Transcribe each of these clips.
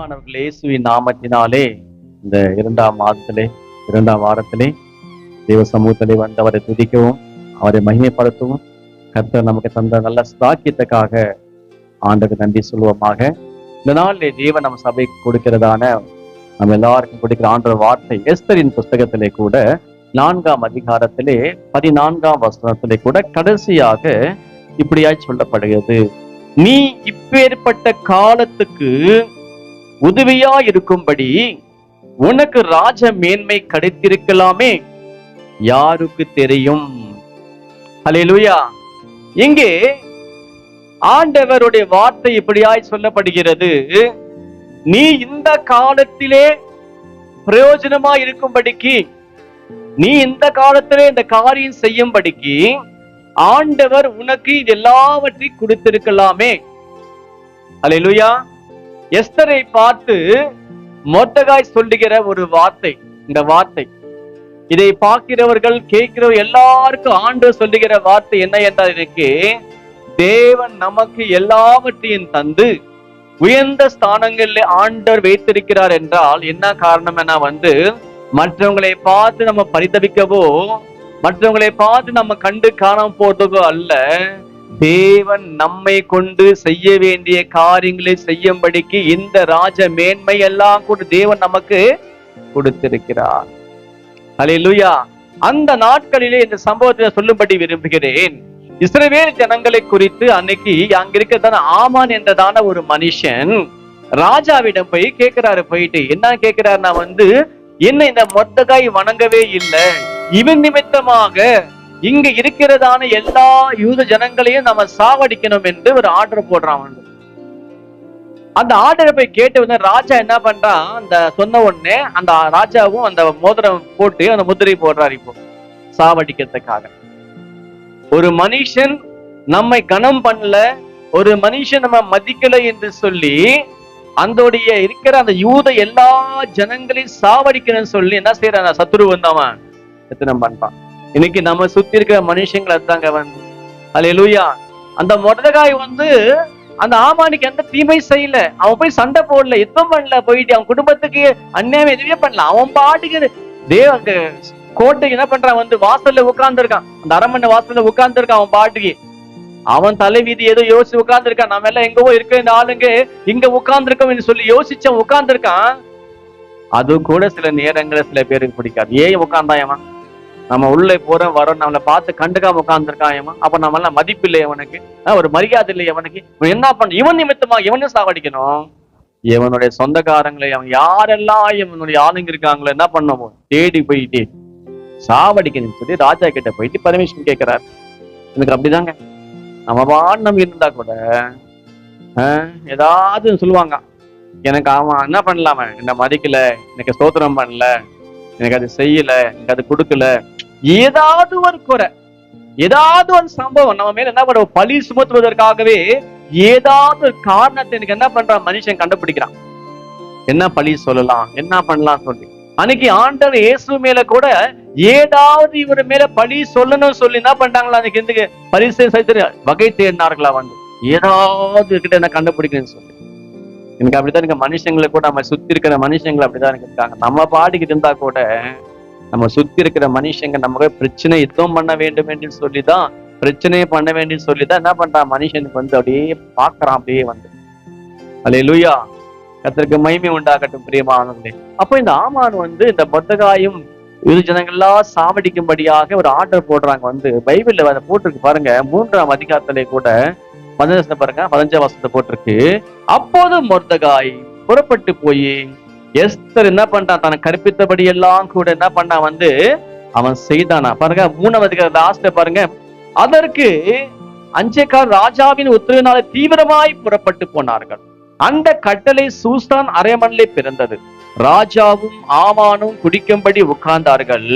பிரியமானவர்களே இயேசுவின் நாமத்தினாலே இந்த இரண்டாம் மாதத்திலே இரண்டாம் வாரத்திலே தேவ சமூகத்திலே வந்து அவரை துதிக்கவும் அவரை மகிமைப்படுத்தவும் கர்த்தர் நமக்கு தந்த நல்ல சாக்கியத்துக்காக ஆண்டுக்கு நன்றி சொல்லுவோமாக. இந்த நாளிலே தேவன் நம்ம சபைக்கு கொடுக்கிறதான நம்ம எல்லாருக்கும் கொடுக்கிற ஆண்டு வார்த்தை எஸ்தரின் புஸ்தகத்திலே கூட நான்காம் அதிகாரத்திலே பதினான்காம் வசனத்திலே கூட கடைசியாக இப்படியாய் சொல்லப்படுகிறது. நீ இப்பேற்பட்ட காலத்துக்கு உதவியா இருக்கும்படி உனக்கு ராஜ மேன்மை கிடைத்திருக்கலாமே. யாருக்கு தெரியும்? அலையலுயா இங்கே ஆண்டவருடைய வார்த்தை இப்படியாய் சொல்லப்படுகிறது. நீ இந்த காலத்திலே பிரயோஜனமா இருக்கும்படிக்கு நீ இந்த காலத்திலே இந்த காரியம் செய்யும்படிக்கு ஆண்டவர் உனக்கு இது எல்லாவற்றையும் கொடுத்திருக்கலாமே. அலையலுயா எஸ்தரை பார்த்து மொட்டகாய் சொல்லுகிற ஒரு வார்த்தை இந்த வார்த்தை. இதை பார்க்கிறவர்கள் கேட்கிறவர் எல்லாருக்கும் ஆண்டு சொல்லுகிற வார்த்தை என்ன என்றால் இருக்கு தேவன் நமக்கு எல்லாவற்றையும் தந்து உயர்ந்த ஸ்தானங்களில் ஆண்டவர் வைத்திருக்கிறார் என்றால் என்ன காரணம் என வந்து மற்றவங்களை பார்த்து நம்ம பரிதவிக்கவோ மற்றவங்களை பார்த்து நம்ம கண்டு காணாம போறதுக்கோ அல்ல தேவன் நம்மை கொண்டு செய்ய வேண்டிய காரியங்களை செய்யும்படிக்கு இந்த ராஜ மேன்மை எல்லாம் கூட தேவன் நமக்கு கொடுத்திருக்கிறார். அலையிலுயா அந்த நாட்களிலே இந்த சம்பவத்தை சொல்லும்படி விரும்புகிறேன். இஸ்ரவேல் ஜனங்களை குறித்து அன்னைக்கு அங்க இருக்கிறதான ஆமான் என்றதான ஒரு மனுஷன் ராஜாவிடம் போய் கேட்கிறாரு போயிட்டு என்ன கேட்கிறாருன்னா வந்து என்ன இந்த மொத்தகாய் வணங்கவே இல்லை. இவன் நிமித்தமாக இங்க இருக்கிறதான எல்லா யூத ஜனங்களையும் நம்ம சாவடிக்கணும் என்று ஒரு ஆர்டர் போடுறான் அந்த ஆர்டரை போய் கேட்டு வந்து ராஜா என்ன பண்றான் அந்த சொன்ன உடனே அந்த ராஜாவும் அந்த மோதிரம் போட்டு அந்த முதிரை போடுறாரு இப்போ. சாவடிக்கிறதுக்காக. ஒரு மனுஷன் நம்மை கனம் பண்ணல ஒரு மனுஷன் நம்ம மதிக்கல என்று சொல்லி அந்தோடைய இருக்கிற அந்த யூத எல்லா ஜனங்களையும் சாவடிக்கணும்னு சொல்லி என்ன செய்யறான்? சத்துரு வந்தவன் எத்தனை பண்றான் இன்னைக்கு நம்ம சுத்தி இருக்கிற மனுஷங்களை தாங்க வந்து. அல்லேலூயா அந்த மொடகாய் வந்து அந்த ஆமானுக்கு எந்த தீமை செய்யல. அவன் போய் சண்டை போடல யுத்தம் பண்ணல போயிட்டு அவன் குடும்பத்துக்கு அந்நியம் எதுவுமே பண்ணல. அவன் பாட்டுக்கு தேவ அங்க கோட்டைக்கு என்ன பண்றான் வந்து வாசல்ல உட்கார்ந்து இருக்கான் அந்த அரண்மனை வாசல்ல உட்கார்ந்து இருக்கான் அவன் பாட்டுக்கு. அவன் தலைவீதி ஏதோ யோசிச்சு உட்கார்ந்து இருக்கான் நம்ம எல்லாம் எங்கவோ இருக்க இந்த ஆளுங்க இங்க உட்கார்ந்து இருக்கோம் சொல்லி யோசிச்சவன் உட்கார்ந்து இருக்கான் அது கூட சில நேரங்களில் சில பேருக்கு பிடிக்காது. ஏன் உட்கார்ந்தான் அவன்? நம்ம உள்ளே போறோம் வரோம் நம்மளை பார்த்து கண்டுக்காம உட்காந்துருக்கான் இவன். அப்ப நம்ம எல்லாம் மதிப்பு இல்லை இவனுக்கு. ஒரு மரியாதை இல்லை இவனுக்கு. இவன் என்ன பண்ண இவன் நிமித்தமா இவனையும் சாவடிக்கணும். இவனுடைய சொந்தக்காரங்களை அவன் யாரெல்லாம் இவனுடைய ஆளுங்க இருக்காங்களோ என்ன பண்ணுவோம் தேடி போயிட்டு சாவடிக்கணும் சொல்லி ராஜா கிட்ட போயிட்டு பர்மிஷன் கேட்கிறார் எனக்கு அப்படிதாங்க. நம்ம பாண்டம் இருந்தா கூட ஆஹ், ஏதாவது சொல்லுவாங்க. எனக்கு அவன் என்ன பண்ணலாம என்ன மதிக்கல எனக்கு ஸ்தோத்திரம் பண்ணல. எனக்கு அது செய்யல எனக்கு அது கொடுக்கல. ஏதாவது ஒரு குறை ஏதாவது ஒரு சம்பவம் நம்ம மேல என்ன பண்ற பழி சுமத்துவதற்காகவே ஏதாவது ஒரு காரணத்தை எனக்கு என்ன பண்றான் மனுஷன் கண்டுபிடிக்கிறான். என்ன பழி சொல்லலாம்? என்ன பண்ணலாம் சொல்லி. அன்னைக்கு ஆண்டவர் இயேசு மேல கூட ஏதாவது இவர் மேல பழி சொல்லணும் சொல்லி என்ன பண்றாங்களா அன்னைக்கு எந்த பரிசை செய்து வகை தேடினார்களா வந்து? ஏதாவது கிட்ட என்ன கண்டுபிடிக்கணும்னு சொல்லி. எனக்கு அப்படித்தான் இருக்க. மனுஷங்களை கூட நம்ம சுத்தி இருக்கிற மனுஷங்களை அப்படிதான் எனக்கு இருக்காங்க. நம்ம பாடிக்கிட்டு இருந்தா கூட நம்ம சுத்தி இருக்கிற மனுஷங்க நமக்கு பிரச்சனை யுத்தம் பண்ண வேண்டும் என்று சொல்லிதான் பிரச்சனையை பண்ண வேண்டும் சொல்லிதான் என்ன பண்றான்? மனுஷனுக்கு வந்து அப்படியே பாக்குறான் அப்படியே வந்து. அல்லே லூயா கத்திற்கு மகிமை உண்டாகட்டும் பிரியமானவர்களே. அப்போ இந்த ஆமான் வந்து இந்த பொத்தகாயும் இரு ஜனங்கள்லாம் சாவடிக்கும்படியாக ஒரு ஆர்டர் போடுறாங்க வந்து. பைபிள்ல அதை போட்டிருக்கு பாருங்க. மூன்றாம் அதிகாரத்திலே கூட பதினஞ்சு பாருங்க பதினஞ்சாம் வருஷத்தை போட்டிருக்கு. அப்போது மொர்தகாய் புறப்பட்டு போய் எஸ்தர் என்ன பண்றான் தனக்கு கற்பித்தபடி எல்லாம் கூட என்ன பண்ணான்? வந்து அவன் செய்தானா. பாருங்க மூணாவது அதிகார லாஸ்ட்ல பாருங்க. அதற்கு அஞ்சேக்கார் ராஜாவின் உத்தரவினால தீவிரமாய் புறப்பட்டு போனார்கள். அந்த கட்டளை சூஸ்தான் அரைமணிலே பிறந்தது. ராஜாவும் ஆமானும் குடிக்கும்படி உட்கார்ந்தார்கள்.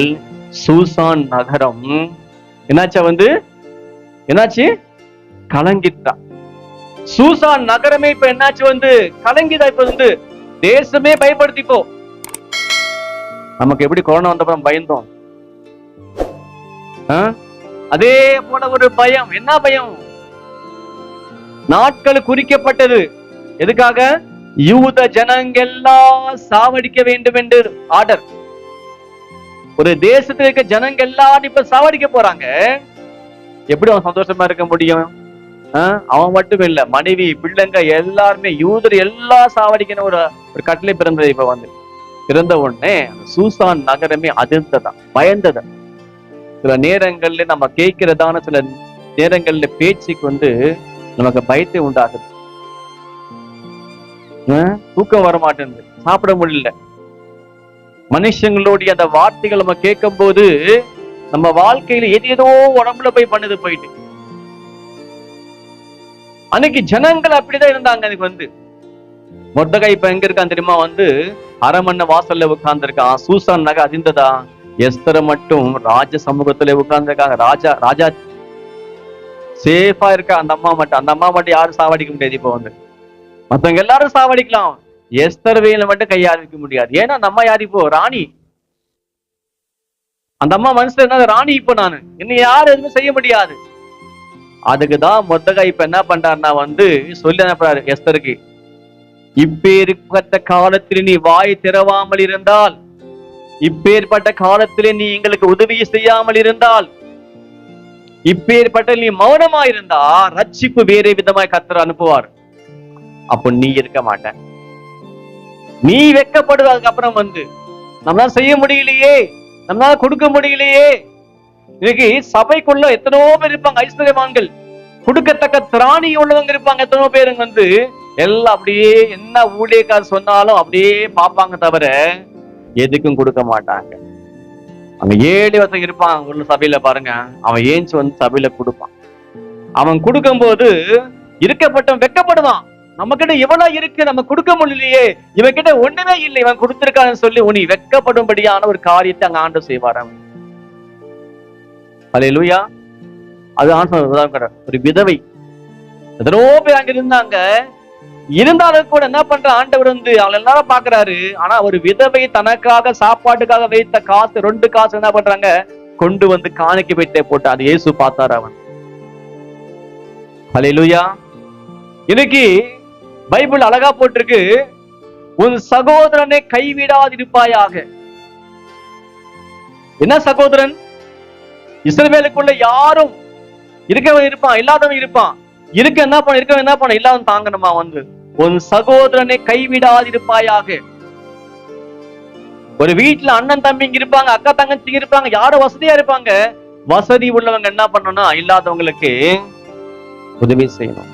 சூசான் நகரம். என்னாச்சா வந்து? என்னாச்சு? கலங்கிட்டான் சூசான் நகரமே இப்ப என்னாச்சு வந்து? கலங்கிதா இப்ப வந்து. தேசமே பயப்படுத்திப்போ நமக்கு எப்படி கொரோனா வந்தப்ப பயந்தோம்? அதே போல ஒரு பயம். என்ன பயம்? நாட்கள் குறிக்கப்பட்டது. எதுக்காக? யூத ஜனங்கெல்லாம் சாவடிக்க வேண்டும் என்று ஆர்டர் ஒரு தேசத்துல இருக்க ஜனங்கள் எல்லாம் இப்ப சாவடிக்க போறாங்க. எப்படி அவன் சந்தோஷமா இருக்க முடியும்? அவன் மட்டும் இல்ல மனைவி பிள்ளைங்க எல்லாருமே யூதர் எல்லாம் சாவடிக்கணும் ஒரு ஒரு கட்டளை பிறந்தது இப்ப வந்து. பிறந்த உடனே சூசான் நகரமே அதிர்ந்ததான் பயந்ததா சில நேரங்கள்ல நம்ம கேட்கிறதான சில நேரங்கள்ல பேச்சுக்கு வந்து நமக்கு பயத்தை உண்டாகுது தூக்கம் வர மாட்டேங்குது சாப்பிட முடியல. மனுஷங்களுடைய அந்த வார்த்தைகள் நம்ம கேட்கும் போது நம்ம வாழ்க்கையில எது ஏதோ உடம்புல போய் பண்ணுது போயிட்டு. அன்னைக்கு ஜனங்கள் அப்படிதான் இருந்தாங்க எனக்கு வந்து. மொத்தகை இப்ப எங்க இருக்கான் தெரியுமா? வந்து அரமண்ண வாசல்ல உட்கார்ந்து இருக்கான் சூசான் நகை அதிர்ந்ததா எஸ்தரை மட்டும் ராஜ சமூகத்துல உட்கார்ந்துருக்காங்க ராஜா ராஜா சேஃபா இருக்கா? அந்த அம்மா மட்டும். அந்த அம்மா மட்டும் யாரும் சாவடிக்க முடியாது இப்ப வந்து. மத்தவங்க எல்லாரும் சாவடிக்கலாம். எஸ்தர் வேல மட்டும் கையால் வைக்க முடியாது. ஏன்னா அந்த அம்மா யார் இப்போ? ராணி. அந்த அம்மா மனசுல என்ன ராணி இப்போ நானு. இன்னும் யாரும் எதுவுமே செய்ய முடியாது. அதுக்குதான் மொத்தகா இப்ப என்ன பண்றாருன்னா வந்து சொல்லி அனுப்புறாரு எஸ்தருக்கு. இப்பேற்பட்ட காலத்தில் நீ வாய் திறவாமல் இருந்தால் இப்பேற்பட்ட காலத்திலே நீ எங்களுக்கு உதவி செய்யாமல் இருந்தால் இப்பேற்பட்ட நீ மௌனமா இருந்தா ரட்சிப்பு வேறே விதமாய் கத்தர் அனுப்புவார். அப்போ நீ இருக்க மாட்ட. நீ வெக்கப்படுவ அதுக்கப்புறம் வந்து நம்மளால செய்ய முடியலையே நம்மளால கொடுக்க முடியலையே இன்னைக்கு சபைக்குள்ள எத்தனையோ பேர் இருப்பாங்க ஐஸ்வர்யவான்கள். கொடுக்கத்தக்க திராணி உள்ளவங்க இருப்பாங்க எத்தனையோ பேருங்க வந்து. எல்லாம் அப்படியே என்ன ஊழியக்கார் சொன்னாலும் அப்படியே பார்ப்பாங்க தவிர எதுக்கும் கொடுக்க மாட்டாங்க. அங்க ஏழு வருஷம் இருப்பான் உள்ள சபையில பாருங்க. அவன் ஏஞ்சி வந்து சபையில கொடுப்பான். அவன் கொடுக்கும்போது இருக்கப்பட்டவன் வெக்கப்படுவான். நம்ம கிட்ட எவ்வளவு இருக்கு நம்ம கொடுக்க முடியலையே. இவன் கிட்ட ஒண்ணுமே இல்லை இவன் கொடுத்திருக்கான்னு சொல்லி உனி வெட்கப்படும்படியான ஒரு காரியத்தை அங்க ஆண்டு செய்வார். அவன் அல்லேலூயா அது அதுதான் ஒரு விதவை. எதனோ பேர் அங்க இருந்தாங்க. இருந்தாலும் கூட என்ன பண்ற? ஆண்டவர் வந்து அவளை எல்லாரும் பாக்குறாரு ஆனா ஒரு விதவை தனக்காக சாப்பாட்டுக்காக வைத்த காசு ரெண்டு காசு என்ன பண்றாங்க? கொண்டு வந்து காணிக்கு வைத்தே போட்டு அது இயேசு பார்த்தாரு அவன். ஹalleluya. இன்னைக்கு பைபிள் அழகா போட்டிருக்கு. உன் சகோதரனை கைவிடாதிருப்பாயாக. என்ன சகோதரன்? இஸ்ரவேலுக்குள்ள யாரும் இருக்கவன் இருப்பான் இல்லாதவன் இருப்பான். இருக்க என்ன பண்ண இருக்கவன் என்ன பண்ண இல்லாதவன் தாங்கணுமா வந்து? உன் சகோதரனை கைவிடாதிருப்பாயாக. ஒரு வீட்டுல அண்ணன் தம்பிங்க இருப்பாங்க அக்கா தங்கச்சிங்க இருப்பாங்க யாரும் வசதியா இருப்பாங்க. வசதி உள்ளவங்க என்ன பண்ணணும்னா இல்லாதவங்களுக்கு உதவி செய்யணும்.